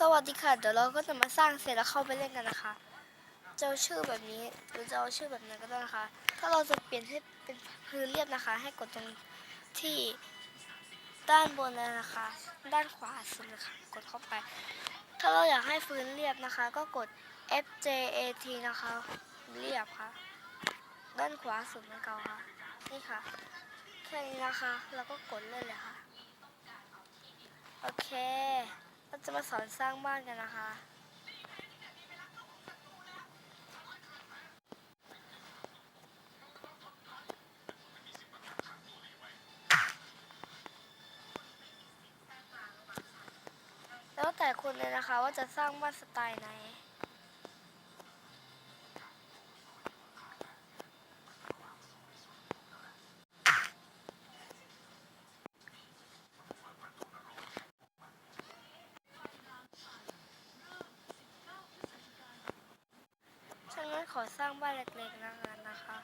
สวัสดีค่ะ เดี๋ยวเราก็จะมาสร้างเสร็จแล้วเข้าไปเล่นกันนะคะจะเอาชื่อแบบนี้หรือจะเอาชื่อแบบนั้นก็ได้นะคะ ถ้าเราจะเปลี่ยนให้เป็นพื้นเรียบนะคะ ให้กดตรงที่ด้านบนเลยนะคะ ด้านขวาสุดเลยค่ะกดเข้าไป ถ้าเราอยากให้พื้นเรียบนะคะ ก็กด F J A T นะคะ เรียบค่ะ ด้านขวาสุดเหมือนเก่าค่ะ นี่ค่ะแค่นี้นะคะ แล้วก็กดเล่นเลยค่ะ โอเค เราจะมาสอนสร้างบ้านกันนะคะ แล้วแต่คุณเลยนะคะว่าจะสร้างบ้านสไตล์ไหน ขอสร้างบ้านเล็กๆนะกันนะคะ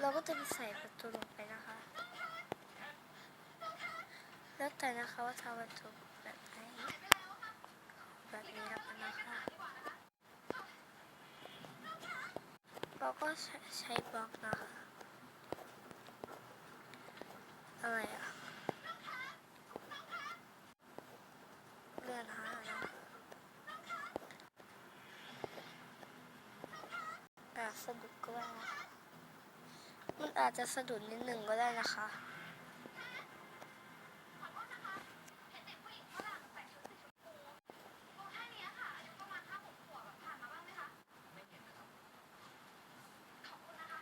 เราก็จะใส่ประตูลงไปนะคะ แล้วแต่นะคะว่าทำประตูแบบไหนแบบนี้แล้วกันนะคะ เราก็ใช้ใชบล็อกนะคะ อะไรอะเลื่อนหาแล้วแบบสะดุดก็ได้นะมัน อาจจะสะดุดนิดหนึ่งก็ได้นะคะ เห็นเด็กผู้หญิงฝรั่งใส่ชุดสีชมพูตัวแค่เนี้ยค่ะอายุประมาณห้าหกขวบแบบผ่านมาบ้างไหมคะ ไม่เห็นนะครับ ขอบคุณนะคะ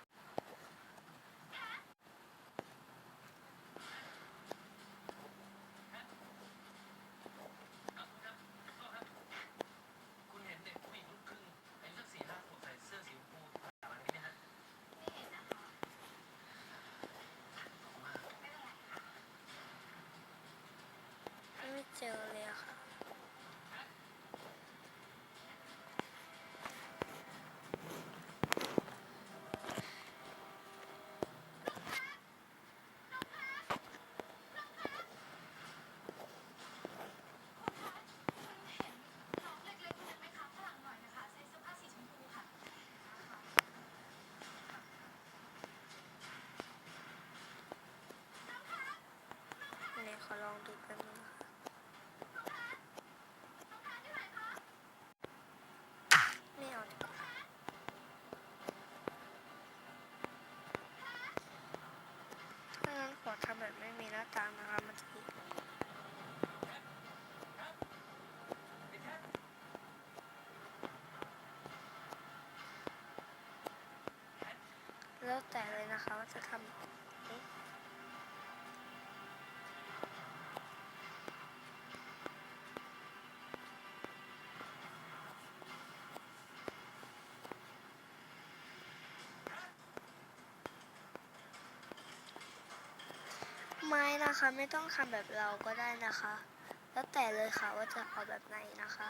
คุณเห็นเด็กผู้หญิงลูกครึ่งอายุสักสี่ห้าขวบใส่เสื้อสีชมพูผ่านมานี้ไหมฮะ ไม่เห็นนะคะ ขอบคุณมาก แล้วแต่เลยนะคะว่าจะทำไม้นะคะไม่ต้องทำแบบเราก็ได้นะคะ แล้วแต่เลยค่ะว่าจะเอาแบบไหนนะคะ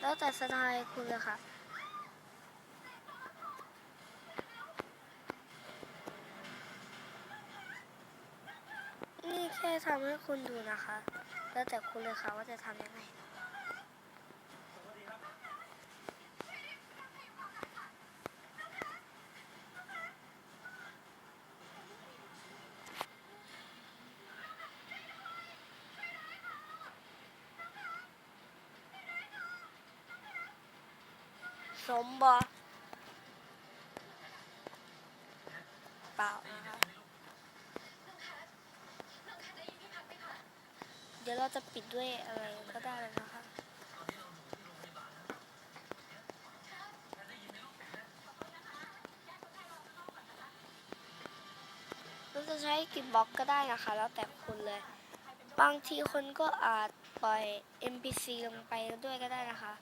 แล้วแต่สไตล์คุณเลยค่ะ นี่แค่ทำให้คุณดูนะคะ แล้วแต่คุณเลยค่ะว่าจะทำยังไงสมบอเปล่านะคะ เดี๋ยวเราจะปิดด้วยอะไรก็ได้แล้วนะคะเราจะใช้กริดบล็อกก็ได้นะคะ แล้วแต่คุณเลย บางทีคนก็อาจปล่อย NPC ลงไปด้วยก็ได้นะคะ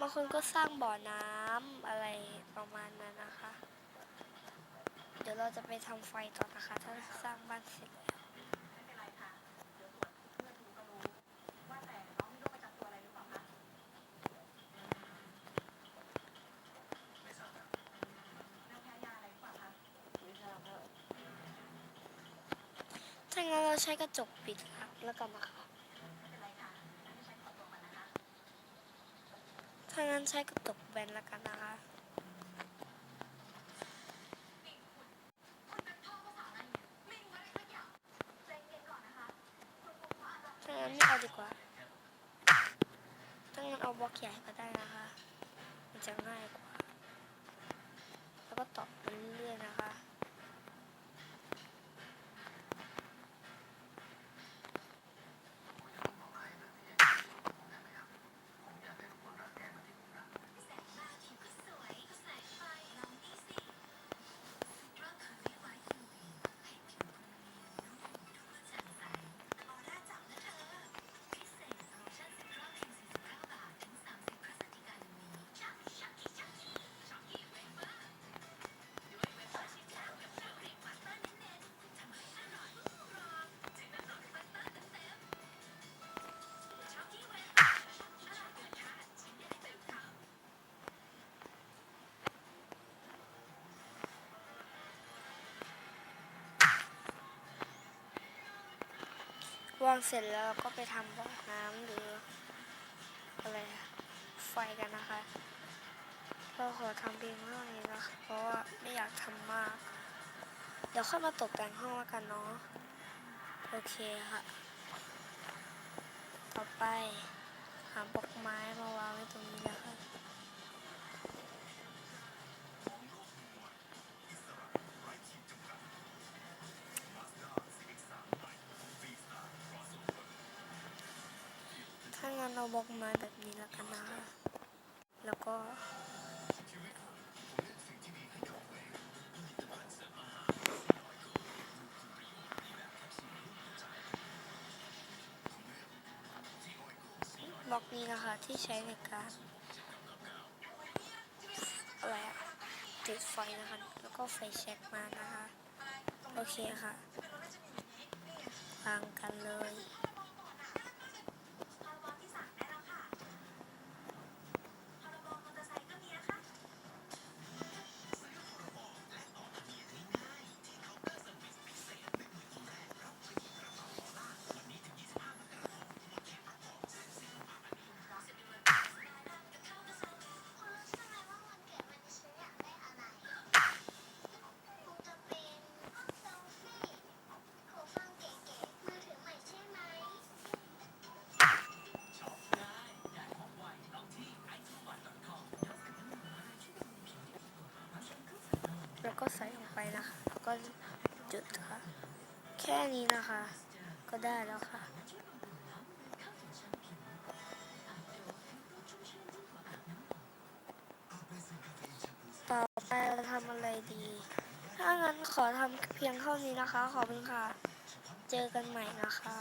บางคนก็สร้างบ่อน้ำอะไรประมาณนั้นนะคะ เดี๋ยวเราจะไปทำไฟต่อนะคะ ถ้าสร้างบ้านเสร็จแล้ว ไม่เป็นไรค่ะ เดี๋ยวตรวจเพื่อดูก็รู้ ว่าแต่น้องมีโรคประจำตัวอะไรหรือเปล่าคะแล้วแพ้ยาอะไรหรือเปล่าคะ ถ้างั้นเรา ใช้กระจกปิดครับแล้วกันนะคะไม่เป็นไรค่ะถ้างั้นใช้กระจกแบนแล้วกันนะคะคุณเป็นพ่อภาษาอะไรเนี่ยไม่รู้อะไรสักอย่างใจเย็นก่อนนะคะคุณครูว่าอาจจะถ้างั้นไม่เอาดีกว่าถ้างั้นเอาบล็อกใหญ่ก็ได้นะคะ มันจะง่ายกว่า แล้วก็ตอบไปเรื่อยๆนะคะ วางเสร็จแล้วเราก็ไปทำบ่อน้ำหรืออะไรไฟกันนะคะเราขอทำเพียงเท่านี้นะคะเพราะว่าไม่อยากทำมาก เดี๋ยวค่อยมาตกแต่งห้องแล้วกันเนาะโอเคค่ะ ต่อไปหาบล็อกไม้มาวางไว้ตรงนี้นะคะ เราบล็อกม้แบบนี้แล้วกันนะคะแล้วก็บล็อกนี้นะคะที่ใช้ในการอะไรอะติดไฟนะคะ แล้วก็ไฟแช็กมานะคะ โอเคค่ะวางกันเลย ใส่ลงไปนะคะแล้วก็จุดค่ะ แค่นี้นะคะ ก็ได้แล้วค่ะ ต่อไปเราทำอะไรดี ถ้างั้นขอทำเพียงเท่านี้นะคะ ขอบคุณค่ะ เจอกันใหม่นะคะ